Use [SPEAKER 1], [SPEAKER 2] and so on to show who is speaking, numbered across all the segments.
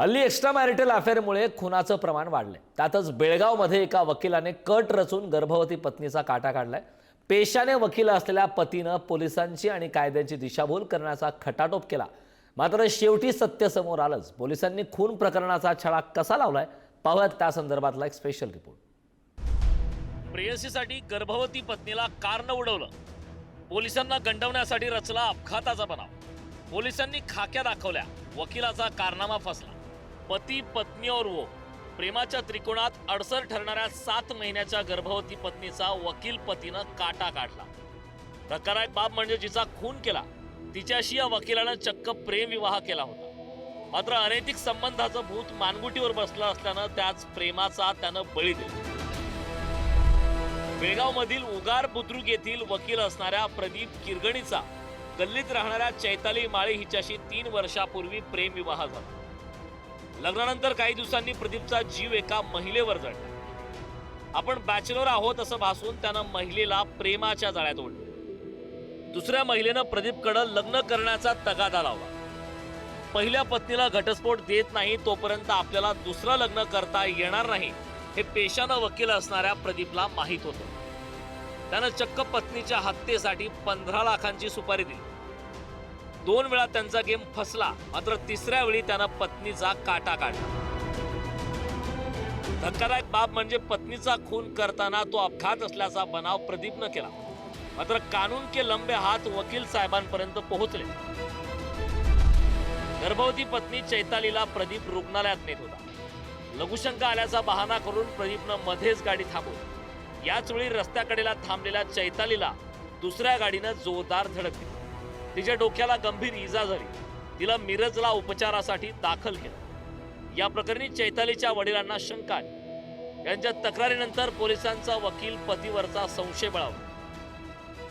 [SPEAKER 1] हल्ली extra marital अफेअरमुळे खुनाचं प्रमाण वाढलंय. त्यातच बेळगावमध्ये एका वकिलाने कट रचून गर्भवती पत्नीचा काटा काढलाय. पेशाने वकील असलेल्या पतीनं पोलिसांची आणि कायद्याची दिशाभूल करण्याचा खटाटोप केला. मात्र शेवटी सत्य समोर आलंच. पोलिसांनी खून प्रकरणाचा छडा कसा लावलाय पाहूयात त्या संदर्भातला एक स्पेशल रिपोर्ट
[SPEAKER 2] प्रेयसीसाठी गर्भवती पत्नीला कारनं उडवलं. पोलिसांना गंडवण्यासाठी रचला अपघाताचा बनाव. पोलिसांनी खाक्या दाखवल्या. वकिलाचा कारनामा फसला. पती पत्नी और वो. प्रेमाच्या त्रिकोणात अडसर ठरणाऱ्या सात महिन्याच्या गर्भवती पत्नीचा वकील पतीनं काटा काढला. धक्कादायक बाब म्हणजे जिचा खून केला तिच्याशी या वकिलानं चक्क प्रेमविवाह केला होता. मात्र अनैतिक संबंधाचं भूत मानगुटीवर बसलं असल्यानं त्याच प्रेमाचा त्यानं बळी दिला. बेळगावमधील उगार बुद्रुक येथील वकील असणाऱ्या प्रदीप किरगणीचा गल्लीत राहणाऱ्या चैताली माळी हिच्याशी तीन वर्षापूर्वी प्रेमविवाह झाला. लग्नानंतर काही दिवसांनी प्रदीपचा जीव एका महिलेवर जडला आपण बॅचलर आहोत असं भासून त्यानं महिलेला प्रेमाच्या जाळ्यात ओढलं. दुसऱ्या महिलेनं प्रदीपकडं लग्न करण्याचा तगादा लावला. पहिल्या पत्नीला घटस्फोट देत नाही तोपर्यंत आपल्याला दुसरं लग्न करता येणार नाही हे पेशानं वकील असणाऱ्या प्रदीपला माहीत होतं. त्यानं चक्क पत्नीच्या हत्येसाठी पंधरा लाखांची सुपारी दिली. दोन वेळा त्यांचा गेम फसला मात्र तिसऱ्या वेळी त्यानं पत्नीचा काटा काढला. धक्कादायक बाब म्हणजे पत्नीचा खून करताना तो अपघात असल्याचा बनाव प्रदीपनं केला. मात्र कानून के लंबे हात वकील साहेबांपर्यंत पोहोचले. गर्भवती पत्नी चैतालीला प्रदीप रुग्णालयात नेत होता. लघुशंका आल्याचा बहाना करून प्रदीपनं मध्येच गाडी थांबवली. याच वेळी रस्त्याकडेला थांबलेल्या चैतालीला दुसऱ्या गाडीनं जोरदार धडक दिली. तिच्या डोक्याला गंभीर इजा झाली. तिला मिरजला उपचारासाठी दाखल केलं. या प्रकरणी चैतालीच्या वडिलांना शंका आली यांच्या तक्रारीनंतर पोलिसांचा वकील पतीवरचा संशय बळावला.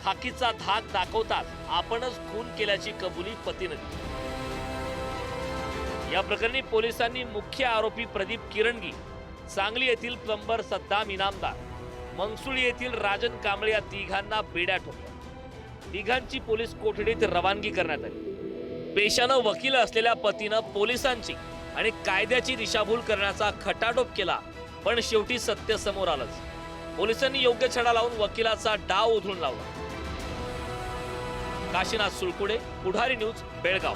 [SPEAKER 2] खाकीचा धाक दाखवताच आपणच खून केल्याची कबुली पतीनं दिली. या प्रकरणी पोलिसांनी मुख्य आरोपी प्रदीप किरणगी सांगली येथील प्लंबर सद्दाम इनामदार मंगसुळी येथील राजन कांबळे या तिघांना बेड्या ठोकल्या. तिघांची पोलीस कोठडीत रवानगी करण्यात आली. पेशानं वकील असलेल्या पतीनं पोलिसांची आणि कायद्याची दिशाभूल करण्याचा खटाटोप केला पण शेवटी सत्य समोर आलंच. पोलिसांनी योग्य छडा लावून वकिलाचा डाव उधळून लावला. काशीनाथ सुळकुडे पुढारी न्यूज बेळगाव.